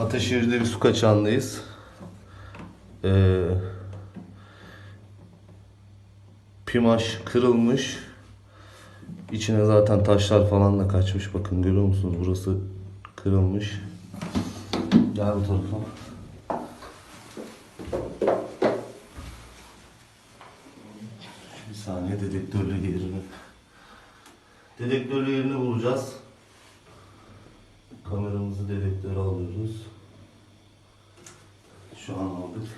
Ataşehir'de bir su kaçağındayız. Ee, pimaş kırılmış. İçine zaten taşlar falan da kaçmış. Bakın görüyor musunuz? Burası kırılmış. Gel bu tarafa. Bir saniye dedektörle yerini. Dedektörle yerini bulacağız. Kameramızı dedektöre alıyoruz. Şu an aldık.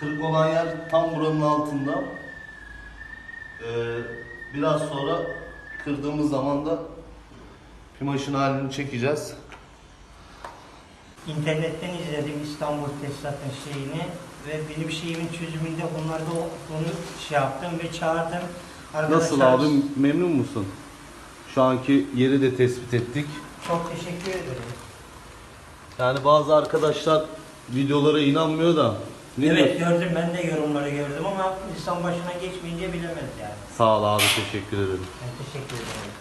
Kırık olan yer tam buranın altında. Ee, biraz sonra kırdığımız zaman da pimaşın halini çekeceğiz. İnternetten izledim İstanbul Tesisat'ın şeyini ve benim şeyimin çözümünde onlarda o- onu şey yaptım ve çağırdım. Nasıl Arkadaşlar, abi memnun musun? Şu anki yeri de tespit ettik. Çok teşekkür ederim. Yani bazı arkadaşlar videolara inanmıyor da. Ne evet diyorsun? gördüm ben de yorumları gördüm ama insan başına geçmeyince bilemez yani. Sağ ol abi teşekkür ederim. Ben teşekkür ederim.